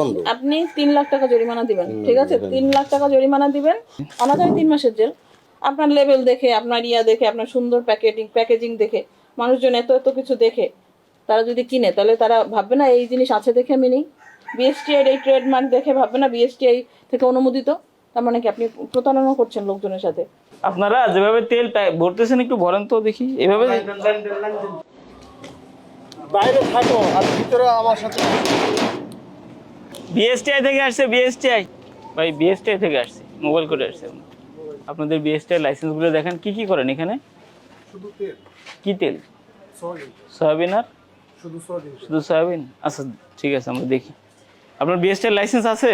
বন্ধ। আপনি তিন লাখ টাকা জরিমানা দিবেন ঠিক আছে? তিন লাখ টাকা জরিমানা দিবেন অনাদায় তিন মাসের জেল। আপনার লেভেল দেখে আপনার ইয়া দেখে আপনার সুন্দর প্যাকেটিং প্যাকেজিং দেখে মানুষজন এত এত কিছু দেখে তারা যদি কিনে তাহলে তারা ভাববে না এই জিনিস আছে দেখে আমি নেই। বিএসটিআই এই ট্রেডমার্ক দেখে ভাববে না বিএসটিআই থেকে অনুমোদিত। তার মানে কি আপনি প্রতারণা করছেন লোকজনের সাথে? আপনারা যেভাবে তেল ভরতেছেন একটু ভরেন তো দেখি। এভাবে বাইরে থাকো আর ভিতরে আমার সাথে বিএসটিআই থেকে আসছে বিএসটিআই ভাই বিএসটিআই থেকে আসছে মোবাইল করে আসছে। আপনাদের বিএসটিআই লাইসেন্সগুলো দেখেন কি কি করেন এখানে? শুধু তেল। কি তেল? সয়াবিন। আর? শুধু সরি শুধু সয়াবিন? আচ্ছা ঠিক আছে আমরা দেখি। আপনার বিএসটিআই লাইসেন্স আছে?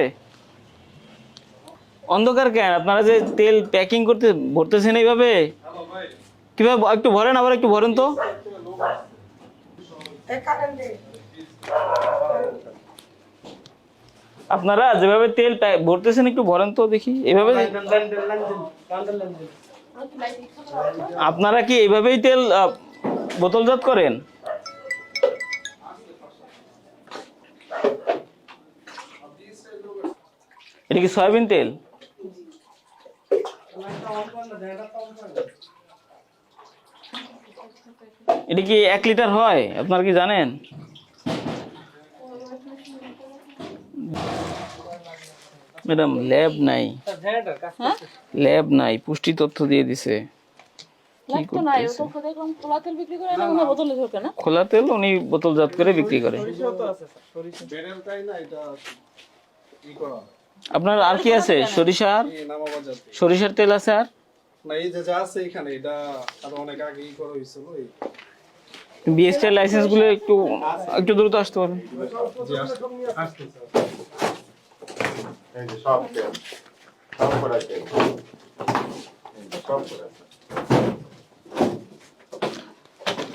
অন্ধকার কেন? আপনারা যে তেল প্যাকিং করতে ভরতেছেন এইভাবে? কীভাবে একটু ভরেন আবার একটু ভরেন তো। আপনারা যেভাবে তেল ভরতেছেন একটু ভরেন তো দেখি। এভাবে আপনারা কি এইভাবেই তেল বোতলজাত করেন? এটা কি সয়াবিন তেল? এটা কি এক লিটার হয়? আপনারা কি জানেন? ম্যাডাম ল্যাব নাই। ল্যাব নাই পুষ্টি তথ্য দিয়ে দিছে। খোলা তেল বিক্রি করে না? কোনো বোতলে উনি বোতলজাত করে বিক্রি করে। আপনার আর কি আছে? সরিষা আর? এই নামাবাজার সরিষার তেল আছে আর? বিএসটি লাইসেন্সগুলো একটু একটু দ্রুত আসতে পারবেন এই যে সব তেল সব করা তেল এই যে সব করা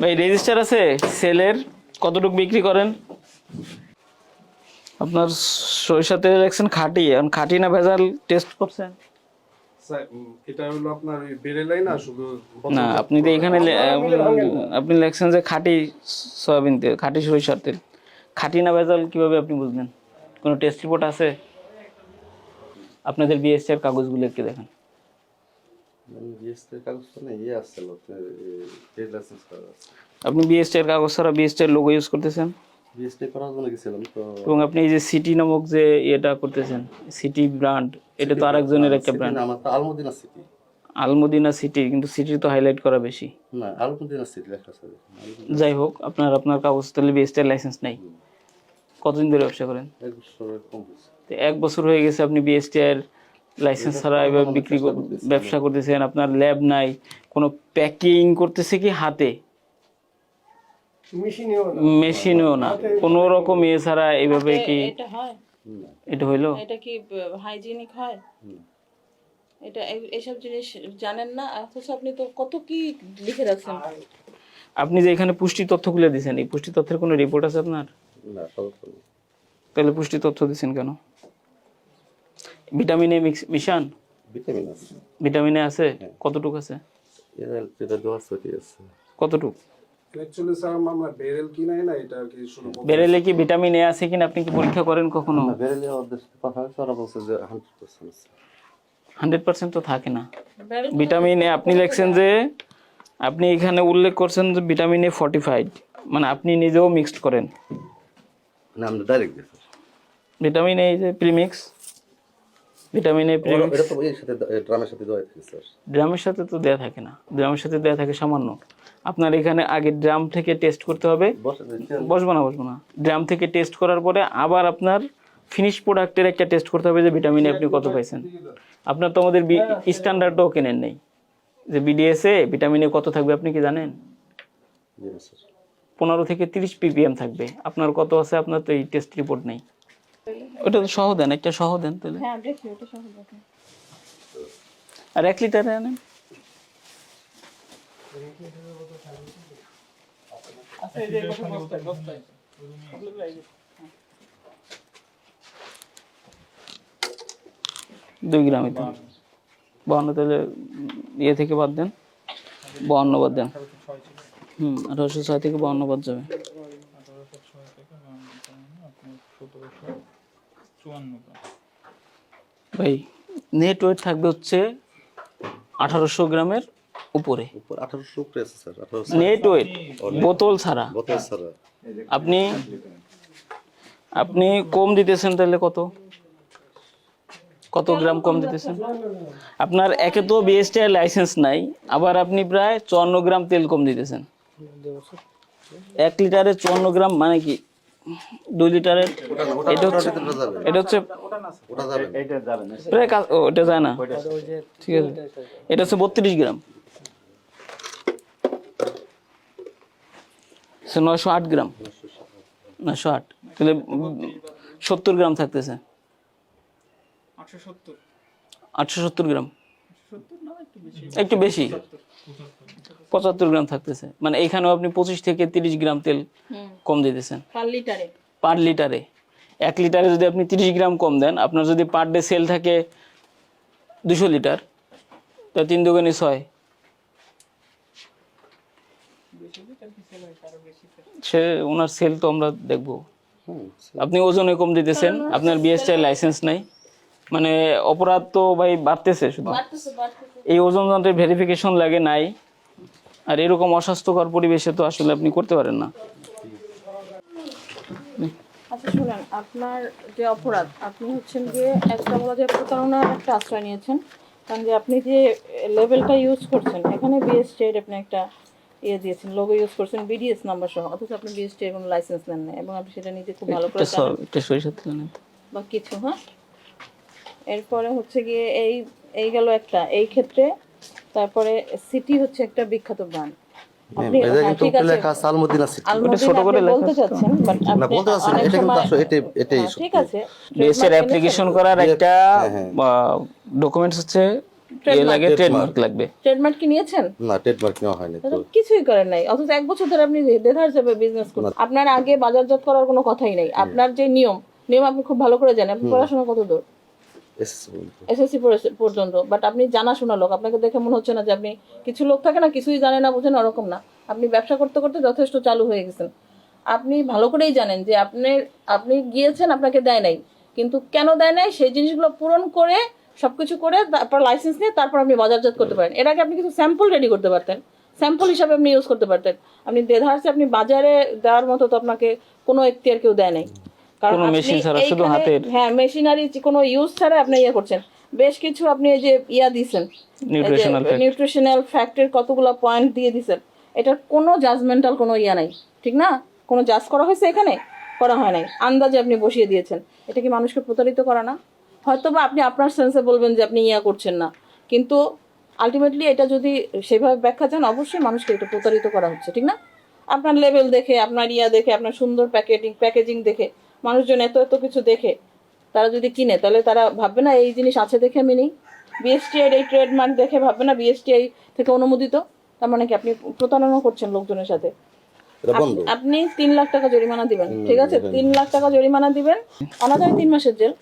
ভাই রেজিস্টার আছে? সেলের? কতটুকু বিক্রি করেন? আপনার সরিষা তেল রাখছেন খাঁটি। এখন খাঁটি না ভেজাল টেস্ট করছেন? এটা হলো আপনার বেরেলাই না শুধু না আপনি তো এখানে আপনি লেখছেন যে খাঁটি সয়াবিন তেল খাঁটি সরিষার তেল। খাঁটি না ভেজাল কীভাবে আপনি বুঝলেন? কোনো টেস্ট রিপোর্ট আছে? আপনাদের বিএসসি এর কাগজগুলো একটু দেখেন জিএসটি কাগজ তো না ইয়ে আপনি বিএসটি এর কাগজ ছাড়া বিএসটি এর লোগো ইউজ করতেছেন? জিএসটি করার জন্য গেছিলাম তো। এবং আপনি এই যে সিটি নামক যে এটা করতেছেন সিটি ব্র্যান্ড এটা তো আরেকজনের একটা ব্র্যান্ড আমার তো আলমদিনা সিটি আলমদিনা সিটি কিন্তু সিটি তো হাইলাইট করা বেশি। না আলমদিনা সিটি লেখা আছে। যাই হোক আপনার আপনার কাগজ তাহলে বিএসটি লাইসেন্স নেই। কতদিন ধরে ব্যবসা করেন? এক বছর হয়ে গেছে আপনি বিএসটি এর লাইসেন্স ছাড়া এবার বিক্রি কর- ব্যবসা করতেছেন আপনার ল্যাব নাই কোনো প্যাকিং করতেছে কি হাতে? মেশিনেও না। কোনো রকম ইয়ে ছাড়া এইভাবে কি এটা হয়। এটা হইল? এটা কি হাইজিনিক হয়? এটা এইসব জিনিস জানেন না অথচ আপনি তো কত কি লিখে রাখছেন। আপনি যে এখানে পুষ্টি তথ্যগুলো দিয়েছেন এই পুষ্টি তথ্যের কোনো রিপোর্ট আছে আপনার? না সমস্যা নেই তাহলে পুষ্টি তথ্য দিচ্ছেন কেন? ভিটামিন এ মিশান? ভিটামিন আছে। ভিটামিন এ আছে? কতটুক আছে? এটা যেটা দেওয়া আছে। কতটুক? অ্যাকচুয়ালি স্যার আমরা বেরেল কিনাই না এটা কি শুধু বেরেলে কি ভিটামিন এ আছে কিনা আপনি কি পরীক্ষা করেন কখনো? বেরেলে ওদের কথা হয়েছে ওরা বলছে যে হান্ড্রেড পার্সেন্ট আছে। তো থাকে না। ভিটামিন এ আপনি লিখছেন যে আপনি এখানে উল্লেখ করছেন যে ভিটামিন এ ফর্টিফাইড মানে আপনি নিজেও মিক্সড করেন। আমরা ডাইরেক্ট গেছি ভিটামিন এ যে প্রিমিক্স ভিটামিন এ প্রিমিক্স এটা তো এর সাথে ড্রামের সাথে দেওয়া থাকে স্যার। ড্রামের সাথে তো দেয়া থাকে না। ড্রামের সাথে দেয়া থাকে সামান্য। আপনার এখানে আগে ড্রাম থেকে টেস্ট করতে হবে। বসবো না বসবো না। ড্রাম থেকে টেস্ট করার পরে আবার আপনার ফিনিশ প্রোডাক্টের একটা টেস্ট করতে হবে যে ভিটামিন আপনি কত পাইছেন। আপনার তো আমাদের স্ট্যান্ডার্ডও কেনেন নেই। যে বিডিএসে ভিটামিনে কত থাকবে আপনি কি জানেন? স্যার। পনেরো থেকে তিরিশ পিপিএম থাকবে। আপনার কত আছে? আপনার তো এই টেস্ট রিপোর্ট নেই। ওটা তো সহ দেন একটা সহ দেন তাহলে। হ্যাঁ আর এক লিটারে আনেন। দুই গ্রামে তো বাহান্ন তাহলে ইয়ে থেকে বাদ দেন। বাহান্ন বাদ দেন। হুম আঠারোশো ছয় থেকে বাহান্ন বাদ যাবে। ভাই নেট ওয়েট থাকবে হচ্ছে আঠারোশো গ্রামের উপরে। নেট ওয়েট বোতল ছাড়া। আপনি আপনি কম দিতেছেন তাহলে কত? কত গ্রাম কম দিতেছেন? আপনার একে তো বিএসটি লাইসেন্স নাই আবার আপনি প্রায় চুয়ান্ন গ্রাম তেল কম দিতেছেন। এক লিটারে চুয়ান্ন গ্রাম মানে কি? দুই লিটারের? এটা হচ্ছে এটা প্রায় ও এটা যায় না। ঠিক আছে। এটা হচ্ছে বত্রিশ গ্রাম। নয়শো আট গ্রাম। নয়শো আট। তাহলে সত্তর গ্রাম থাকতেছে। আটশো সত্তর। গ্রাম। একটু বেশি। পঁচাত্তর গ্রাম থাকতেছে। মানে এখানেও আপনি পঁচিশ থেকে তিরিশ গ্রাম তেল কম দিতেছেন। পার লিটারে। পার লিটারে। এক লিটারে যদি আপনি তিরিশ গ্রাম কম দেন আপনার যদি পার ডে সেল থাকে দুশো লিটার তা তিন দোকানে ছয়। সে ওনার সেল তো আমরা দেখব। আপনি ওজনে কম দিতেছেন আপনার বিএসটি লাইসেন্স নাই। মানে অপরাধ তো ভাই বাড়তেছে শুধু। এই ওজন যন্ত্রের ভেরিফিকেশন লাগে নাই। আর এরকম অস্বাস্থ্যকর পরিবেশে তো আসলে আপনি করতে পারেন না। আচ্ছা শুনেন আপনার যে অপরাধ আপনি হচ্ছেন গিয়ে একটা বলা যায় প্রতারণার একটা আশ্রয় নিয়েছেন কারণ যে আপনি যে লেভেলটা ইউজ করছেন এখানে বিএসটি এর আপনি একটা ইয়ে দিয়েছেন লোগো ইউজ করছেন বিডিএস নাম্বার সহ অথচ আপনি বিএসটি কোনো লাইসেন্স নেন না এবং আপনি সেটা নিজে খুব ভালো করে একটা তেল বা কিছু হ্যাঁ? এরপরে হচ্ছে গিয়ে এই এই গেল একটা এই ক্ষেত্রে তারপরে সিটি হচ্ছে একটা বিখ্যাত ব্র্যান্ড আপনি এটা হ্যাঁ, হ্যাঁ, ঠিক সত্যি। আছে। বিএসএর অ্যাপ্লিকেশন করার একটা ডকুমেন্টস হচ্ছে লাগে ট্রেডমার্ক লাগবে। ট্রেডমার্ক কি নিয়েছেন? না ট্রেডমার্ক নেওয়া হয়নি কিছুই করেন নাই। অথচ এক বছর ধরে আপনি দেধার বিজনেস করেন আপনার আগে বাজারজাত করার কোনো কথাই নাই। আপনার যে নিয়ম নিয়ম আপনি খুব ভালো করে জানেন আপনি পড়াশোনা কত দূর? এসএসসি পর্যন্ত। বাট আপনি জানাশোনা লোক, আপনাকে দেখে মনে হচ্ছে না যে আপনি কিছু লোক থাকে না, কিছুই জানে না বোঝেন ওরকম না। আপনি ব্যবসা করতে করতে যথেষ্ট চালু হয়ে গেছেন। আপনি ভালো করেই জানেন যে আপনি আপনি গিয়েছেন, আপনাকে দেয় নাই। কিন্তু কেন দেয় নাই? সেই জিনিসগুলো পূরণ করে, সবকিছু করে, তারপর লাইসেন্স নিয়ে তারপর আপনি বাজারজাত করতে পারেন। এর আগে আপনি কিছু স্যাম্পল রেডি করতে পারতেন। স্যাম্পল হিসাবে আপনি ইউজ করতে পারতেন। আপনি দেধারসে আপনি বাজারে দেওয়ার মতো তো আপনাকে কোনো এখতিয়ার কেউ দেয় নাই। কারণ machine ছাড়া, শুধু হাতের। হ্যাঁ মেশিনারি কোনো ইউজ ছাড়া আপনি ইয়ে করছেন। বেশ কিছু আপনি এই যে ইয়া দিছেন। নিউট্রিশনাল ফ্যাক্টের কতগুলো পয়েন্ট দিয়ে দিছেন। এটার কোনো জাজমেন্টাল কোনো ইয়া নাই। ঠিক না? কোনো জাজ করা হয়েছে এখানে? করা হয় নাই। আন্দাজে আপনি বসিয়ে দিয়েছেন। এটা কি মানুষকে প্রতারিত করা না? হয়তো বা আপনি আপনার সেন্সে বলবেন যে আপনি ইয়া করছেন না। কিন্তু আলটিমেটলি এটা যদি সেভাবে ব্যাখ্যা চান অবশ্যই মানুষকে এটা প্রতারিত করা হচ্ছে। ঠিক না? আপনার লেভেল দেখে আপনার ইয়া দেখে আপনার সুন্দর প্যাকেটিং প্যাকেজিং দেখে মানুষজন এত এত কিছু দেখে তারা যদি কিনে তাহলে তারা ভাববে না এই জিনিস আছে দেখে আমি নেই। বিএসটিআই এই ট্রেডমার্ক দেখে ভাববে না বিএসটিআই থেকে অনুমোদিত। তার মানে কি আপনি প্রতারণা করছেন লোকজনের সাথে। আপনি তিন লাখ টাকা জরিমানা দিবেন ঠিক আছে? তিন লাখ টাকা জরিমানা দিবেন অনাদায় তিন মাসের জেল।